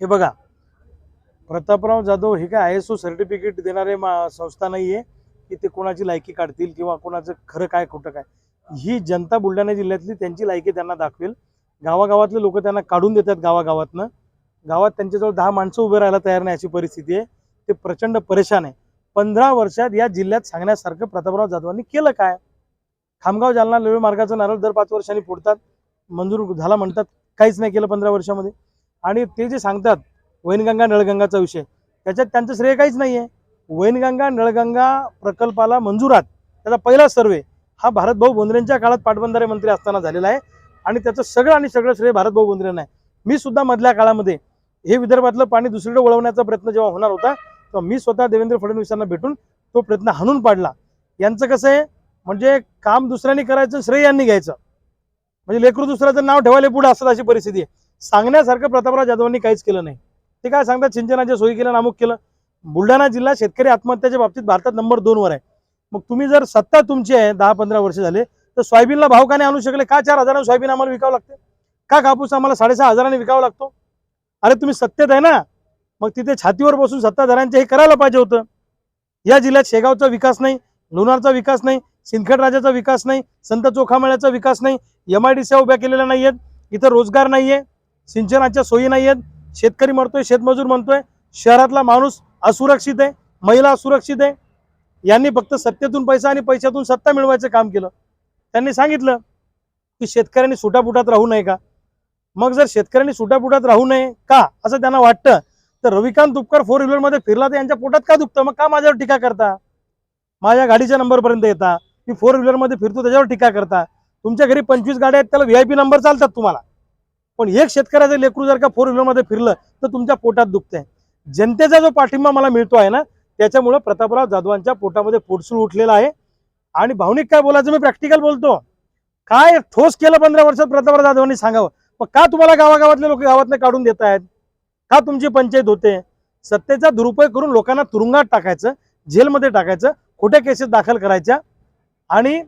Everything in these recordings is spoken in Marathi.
हे बघा प्रतापराव जाधव हे काय आय एस ओ सर्टिफिकेट देणारे संस्था नाही आहे की ते कोणाची लायकी काढतील किंवा कोणाचं खरं काय खोटं काय. ही जनता बुलढाणा जिल्ह्यातली त्यांची लायकी त्यांना दाखवेल. गावागावातले लोक त्यांना काढून देतात गावागावातनं. गावात त्यांच्याजवळ दहा माणसं उभे राहायला तयार नाही अशी परिस्थिती आहे. ते प्रचंड परेशान आहे. पंधरा वर्षात या जिल्ह्यात सांगण्यासारखं प्रतापराव जाधवांनी केलं काय? खामगाव जालना रेल्वे मार्गाचा नारळ दर पाच वर्षांनी फोडतात मंजूर झाला म्हणतात काहीच नाही केलं पंधरा वर्षामध्ये. आणि ते जे सांगतात वैनगंगा नळगंगाचा विषय त्याच्यात त्यांचं श्रेय काहीच नाही आहे वैनगंगा नळगंगा प्रकल्पाला मंजुरात त्याचा पहिला सर्वे हा भारतभाऊ बोंद्रेंच्या काळात पाटबंधारे मंत्री असताना झालेला आहे. आणि त्याचं सगळं आणि सगळं श्रेय भारतभाऊ बोंद्रेंना आहे. मी सुद्धा मधल्या काळामध्ये हे विदर्भातलं पाणी दुसरीकडे वळवण्याचा प्रयत्न जेव्हा होणार होता तेव्हा मी स्वतः देवेंद्र फडणवीसांना भेटून तो प्रयत्न हाणून पाडला. यांचं कसं आहे म्हणजे काम दुसऱ्यांनी करायचं श्रेय यांनी घ्यायचं. म्हणजे लेकरू दुसऱ्याचं नाव ठेवायला पुढे असतात अशी परिस्थिती आहे. सांगण्यासारखं प्रतापराव जाधवांनी काहीच केलं नाही. ते काय सांगतात? सिंचनाच्या सोयी केल्या अमुक केलं. बुलढाणा जिल्हा शेतकरी आत्महत्याच्या बाबतीत भारतात नंबर दोनवर आहे. मग तुम्ही जर सत्ता तुमची आहे दहा पंधरा वर्ष झाले तर सोयाबीनला भाव का नाही आणू शकले? का चार हजारांनी सोयाबीन आम्हाला विकावं लागते? का कापूस आम्हाला साडेसहा हजारांनी विकावा लागतो? अरे तुम्ही सत्तेत आहे ना? मग तिथे छातीवर बसून सत्ताधाऱ्यांचे हे करायला पाहिजे होतं. या जिल्ह्यात शेगावचा विकास नाही लोणारचा विकास नाही सिंदखेड राजाचा विकास नाही संत चोखामेळ्याचा विकास नाही एम आय डी उभ्या केलेल्या नाही आहेत इथं रोजगार नाही आहे सिंचनाच्या सोयी नाही आहेत शेतकरी मरतोय शेतमजूर म्हणतोय शहरातला माणूस असुरक्षित आहे महिला असुरक्षित आहे. यांनी फक्त सत्तेतून पैसा आणि पैशातून सत्ता मिळवायचं काम केलं. त्यांनी सांगितलं की शेतकऱ्यांनी सुटापुटात राहू नये का? मग जर शेतकऱ्यांनी सुटापुटात राहू नये का असं त्यांना वाटतं तर रविकांत दुपकर फोर व्हीलरमध्ये फिरला तर यांच्या पोटात का दुखतं? मग का माझ्यावर टीका करता? माझ्या गाडीच्या नंबरपर्यंत येता? मी फोर व्हीलरमध्ये फिरतो त्याच्यावर टीका करता. तुमच्या घरी पंचवीस गाड्या आहेत त्याला व्ही आय पी नंबर चालतात तुम्हाला. पण एक शेतकऱ्याचं लेकरू जर का फोर व्हीलरमध्ये फिरलं तर तुमच्या पोटात दुखते जनतेचा जो पाठिंबा मला मिळतो आहे ना त्याच्यामुळं प्रतापराव जाधवांच्या पोटामध्ये पोटसूळ उठलेला आहे. आणि भावनिक काय बोलायचं मी प्रॅक्टिकल बोलतो. काय ठोस केलं पंधरा वर्षात प्रतापराव जाधवांनी सांगावं? मग का तुम्हाला गावागावातले लोक गावातनं काढून देत आहेत? का तुमची पंचायत होते? सत्तेचा दुरुपयोग करून लोकांना तुरुंगात टाकायचं जेलमध्ये टाकायचं खोट्या केसेस दाखल करायच्या. आणि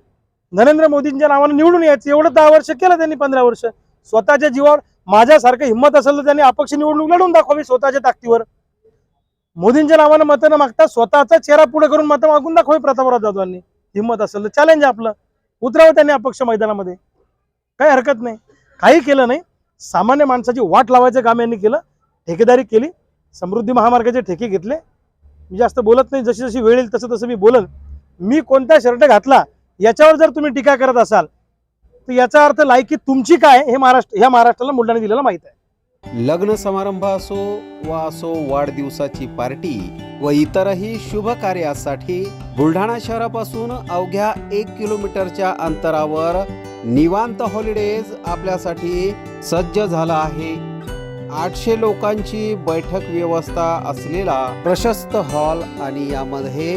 नरेंद्र मोदींच्या नावानं निवडून यायचं. एवढं दहा वर्ष केलं त्यांनी पंधरा वर्ष. स्वतःच्या जीवावर माझ्यासारखं हिंमत असेल तर त्यांनी अपक्ष निवडणूक लढून दाखवावी स्वतःच्या ताकदीवर. मोदींच्या नावानं मतं न मागता स्वतःचा चेहरा पुढे करून मतं मागून दाखवावी प्रतापराव जाधवांनी. हिंमत असेल तर चॅलेंज आपलं. उतरावं त्यांनी अपक्ष मैदानामध्ये. काही हरकत नाही. काही केलं नाही. सामान्य माणसाची वाट लावायचं काम यांनी केलं. ठेकेदारी केली. समृद्धी महामार्गाचे ठेके घेतले. मी जास्त बोलत नाही. जशी जशी वेळ येईल तसं तसं मी बोलन. मी कोणता शर्ट घातला याच्यावर जर तुम्ही टीका करत असाल तर याचा अर्थ लायकी तुमची काय हे महाराष्ट्र ह्या महाराष्ट्राला मुलांनी दिलेलं माहीत आहे. लग्न समारंभ असो वा असो वाढदिवसाची पार्टी व इतरही शुभ कार्यासाठी बुलढाणा शहरापासून अवघ्या एक किलोमीटरच्या अंतरावर निवांत हॉलिडेज आपल्यासाठी सज्ज झाला आहे. आठशे लोकांची बैठक व्यवस्था असलेला प्रशस्त हॉल आणि यामध्ये